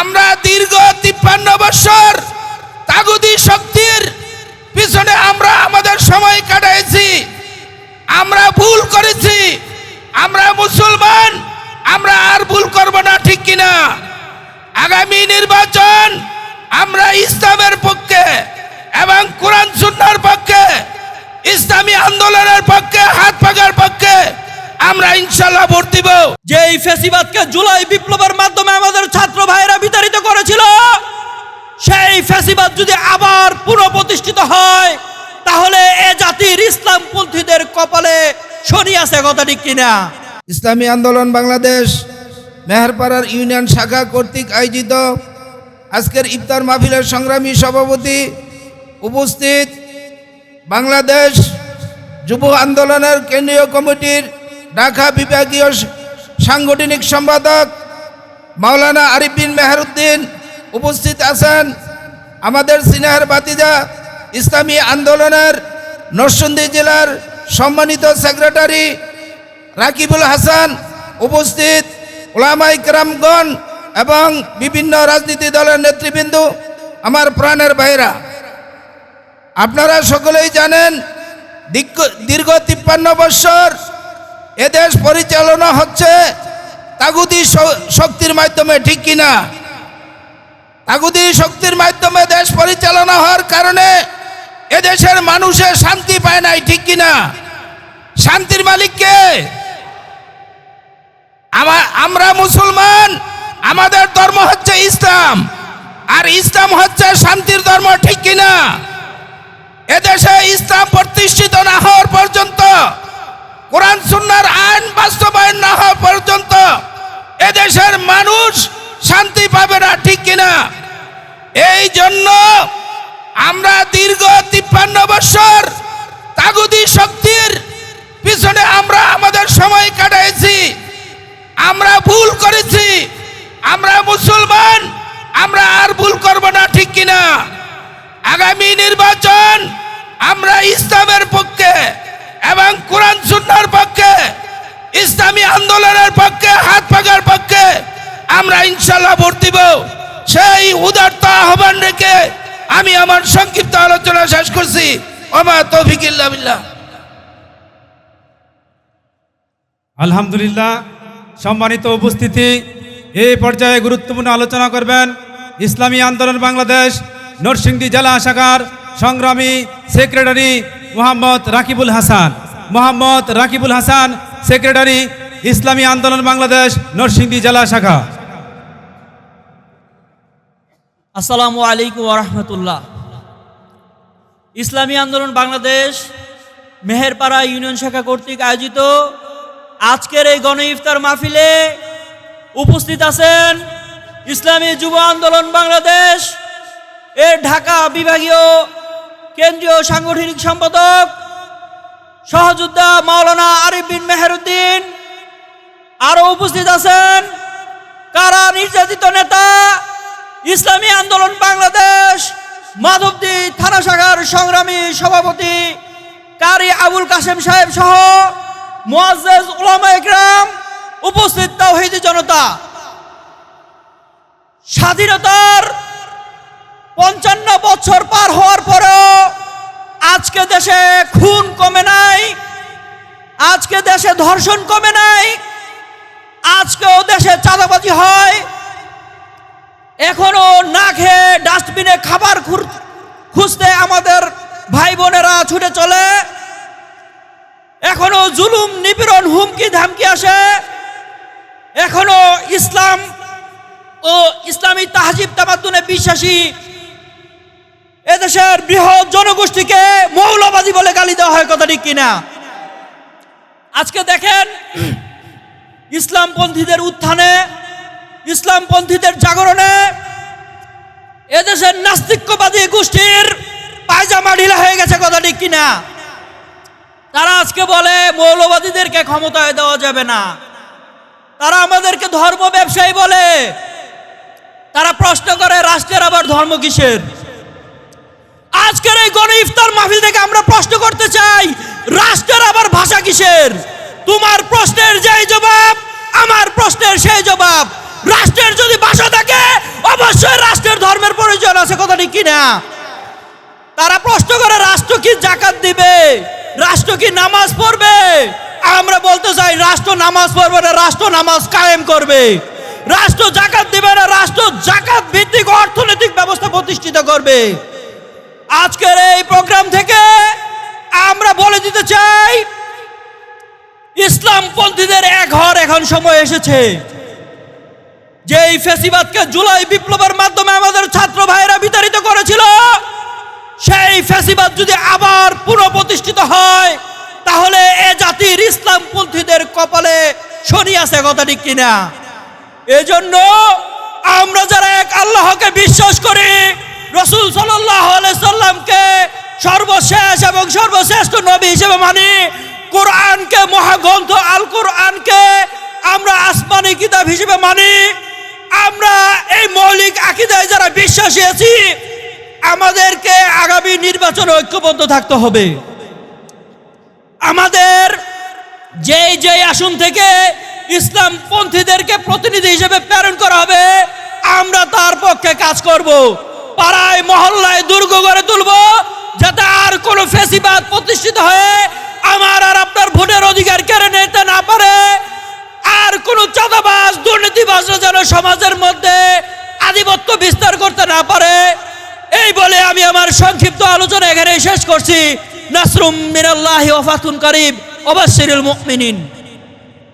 আমরা দীর্ঘ তিপ্পান্ন বছর তাগুদি শক্তির পিছনে আমরা আমাদের সময় কাটাইছি। আমরা ভুল করেছি। আমরা মুসলমান, আমরা আর ভুল করব না, ঠিক কিনা? আগামী নির্বাচন আমরা ইসলামের পক্ষে এবং কোরআন সুন্নার পক্ষে, ইসলামী আন্দোলনের পক্ষে, হাত পাকার পক্ষে আমরা ইনশাল্লাহ ভোট দিব। যে এই ফেসিবাদকে জুলাই বিপ্লবের মাধ্যমে আমাদের ছাত্র ভাইরা বিতাড়িত করেছিল সেই ফেসিবাদ যদি আবার পুনঃপ্রতিষ্ঠিত হয় তাহলে এ জাতির ইসলামপন্থীদের কপালে শনি আছে কথা ঠিক কিনা? ইসলামী আন্দোলন বাংলাদেশ মেহেরপাড়ার ইউনিয়ন শাখা কর্তৃক আয়োজিত আজকের ইফতার মাহফিলের সংগ্রামী সভাপতি উপস্থিত বাংলাদেশ যুব আন্দোলনের কেন্দ্রীয় কমিটির ঢাকা বিভাগীয় সাংগঠনিক সম্পাদক মাওলানা আরিফ বিন মেহরুদ্দিন উপস্থিত আছেন। আমাদের সিনাহের বাতিজা ইসলামী আন্দোলনের নরসিংদী জেলার সম্মানিত সেক্রেটারি রাকিবুল হাসান উপস্থিত, ওলামাই কেরামগণ এবং বিভিন্ন রাজনীতি দলের নেতৃবৃন্দ, আমার প্রাণের ভাইরা আপনারা সকলেই জানেন দীর্ঘ তিপ্পান্ন বৎসর এদেশ পরিচালনা হচ্ছে তাগুদি শক্তির মাধ্যমে, ঠিক কিনা তাগুদি শক্তির মাধ্যমে দেশ পরিচালনা হওয়ার কারণে এদেশের মানুষের শান্তি পায় নাই, ঠিক কিনা শান্তির মালিককে আমা- আমরা মুসলমান, আমাদের ধর্ম হচ্ছে ইসলাম, আর ইসলাম হচ্ছে শান্তির ধর্ম, ঠিক কিনা এদেশে ইসলাম প্রতিষ্ঠিত না হওয়ার পর্যন্ত কোরআন সুন্নার আইন বাস্তবায়ন না হওয়া পর্যন্ত এদেশের মানুষ শান্তি পাবে না ঠিক কিনা এই জন্য আমরা দীর্ঘ তিপ্পান্ন বছর তাগুদি শক্তির পিছনে আমরা আমাদের সময় কাটাইছি। আমরা ভুল করেছি। আমরা মুসলমান, আমরা আর ভুল করব না, ঠিক কিনা? আগামী নির্বাচন আমরা ইসলামের পক্ষে এবং কোরআন সুন্নার পক্ষে, ইসলামী আন্দোলনের পক্ষে, হাত পাকার পক্ষে আমরা ইনশাল্লাহ ভোট দিব। সেই উদারত আহ্বান রেখে আমি আমার সংক্ষিপ্ত আলোচনা শেষ করছি। ওমা তৌফিক আলহামদুলিল্লাহ, সম্মানিত উপস্থিতি এই পর্যায়ে গুরুত্বপূর্ণ আলোচনা করবেন ইসলামী আন্দোলন বাংলাদেশ, নরসিংদী জেলা শাখার সংগ্রামী সেক্রেটারি মোহাম্মদ রাকিবুল হাসান। মোহাম্মদ রাকিবুল হাসান, সেক্রেটারি ইসলামী আন্দোলন বাংলাদেশ, নরসিংদী জেলা শাখা। আসসালামু আলাইকুম রহমতুল্লাহ। ইসলামী আন্দোলন বাংলাদেশ, মেহেরপাড়া ইউনিয়ন শাখা কর্তৃক আয়োজিত আজকের এই গণ ইফতার মাহফিলে উপস্থিত আছেন ইসলামী যুব আন্দোলন বাংলাদেশ এর ঢাকা বিভাগীয় কেন্দ্রীয় সাংগঠনিক সম্পাদক সহযোদ্ধা মাওলানা আরিফ বিন মেহেরুদ্দিন। আরও উপস্থিত আছেন কারা নির্যাতিত নেতা ইসলামী আন্দোলন বাংলাদেশ, মাধবদী থানা শাখার সংগ্রামী সভাপতি কারি আবুল কাসেম সাহেব সহ মুআজ্জাজ উলামা একরাম উপস্থিত তাওহীদি জনতা। স্বাধীনতার পঞ্চান্ন বছর পার হওয়ার পরেও আজকে দেশে খুন কমে নাই, আজকে দেশে ধর্ষণ কমে নাই, আজকেও দেশে ডাস্টবিনে খাবার খুঁজতে আমাদের ভাই বোনেরা ছুটে চলে। এখনও জুলুম, নিপীড়ন, হুমকি, ধামকি আসে। এখনও ইসলাম ও ইসলামী তাহজিব তামাদ্দুনে বিশ্বাসী এদেশের বৃহৎ জনগোষ্ঠীকে মৌলবাদী বলে গালি দেওয়া হয় কথা ঠিক কিনা? আজকে দেখেন, ইসলামপন্থীদের উত্থানে, ইসলামপন্থীদের জাগরণে এদেশের নাস্তিক্যবাদী গোষ্ঠীর পায়জামা ঢিলা হয়ে গেছে, কথা ঠিক কিনা? তারা আজকে বলে, মৌলবাদীদেরকে ক্ষমতায় দেওয়া যাবে না। তারা আমাদেরকে ধর্ম ব্যবসায়ী বলে। তারা প্রশ্ন করে, রাষ্ট্রের আবার ধর্ম কিসের? আজকের এই গণ ইফতার মাহফিল থেকে আমরা প্রশ্ন করতে চাই, রাষ্ট্রের আবার ভাষা কিসের? তোমার প্রশ্নের যেই জবাব, আমার প্রশ্নের সেই জবাব। রাষ্ট্রের যদি ভাষা থাকে কিনা তারা প্রশ্ন করে, রাষ্ট্র কি জাকাত দিবে? রাষ্ট্র কি নামাজ পড়বে? আমরা বলতে চাই, রাষ্ট্র নামাজ পড়বে না, রাষ্ট্র নামাজ কায়েম করবে। রাষ্ট্র জাকাত দিবে না, রাষ্ট্র জাকাত ভিত্তিক অর্থনৈতিক ব্যবস্থা প্রতিষ্ঠিত করবে। আজকের এই প্রোগ্রাম থেকে আমরা বলে দিতে চাই, ইসলামপন্থীদের এক হওয়ার এখন সময় এসেছে। যে এই ফেসিবাদকে জুলাই বিপ্লবের মাধ্যমে আমাদের ছাত্র ভাইয়েরা বিতাড়িত করেছিল, সেই ফেসিবাদ যদি আবার পুনঃপ্রতিষ্ঠিত হয়, তাহলে এ জাতির ইসলামপন্থীদের কপালে শনি আছে, কথা ঠিক কিনা? এজন্য আমরা যারা এক আল্লাহকে বিশ্বাস করি, রসুল সাল্লামকে সর্বশেষ এবং সর্বশ্রেষ্ঠ নবী হিসেবে মানি। কোরআনকে মহাগ্রন্থ আল কোরআনকে আমরা আসমানি কিতাব হিসেবে মানি। আমরা এই মৌলিক আকিদায় যারা বিশ্বাসী আছি, আমাদেরকে আগামী নির্বাচনে ঐক্যবদ্ধ থাকতে হবে। আমাদের যেই যেই আসন থেকে ইসলাম পন্থীদেরকে প্রতিনিধি হিসেবে প্রেরণ করা হবে, আমরা তার পক্ষে কাজ করব। পাড়ায়, মহল্লায় দুর্গ গড়ে তুলব, যাতে আর কোনো ফেসিবাদ প্রতিষ্ঠিত হয়ে আমার আর আপনার ভোটের অধিকার কেড়ে নিতে না পারে। আর কোনো চাঁদাবাজ, দুর্নীতিবাজরা যেন সমাজের মধ্যে আধিপত্য বিস্তার করতে না পারে, এই বলে আমি আমার সংক্ষিপ্ত আলোচনা এখানে শেষ করছি। নাসরুম মিনাল্লাহি ওফাতুন করিব অবশ্যিরুল মুমিনিন।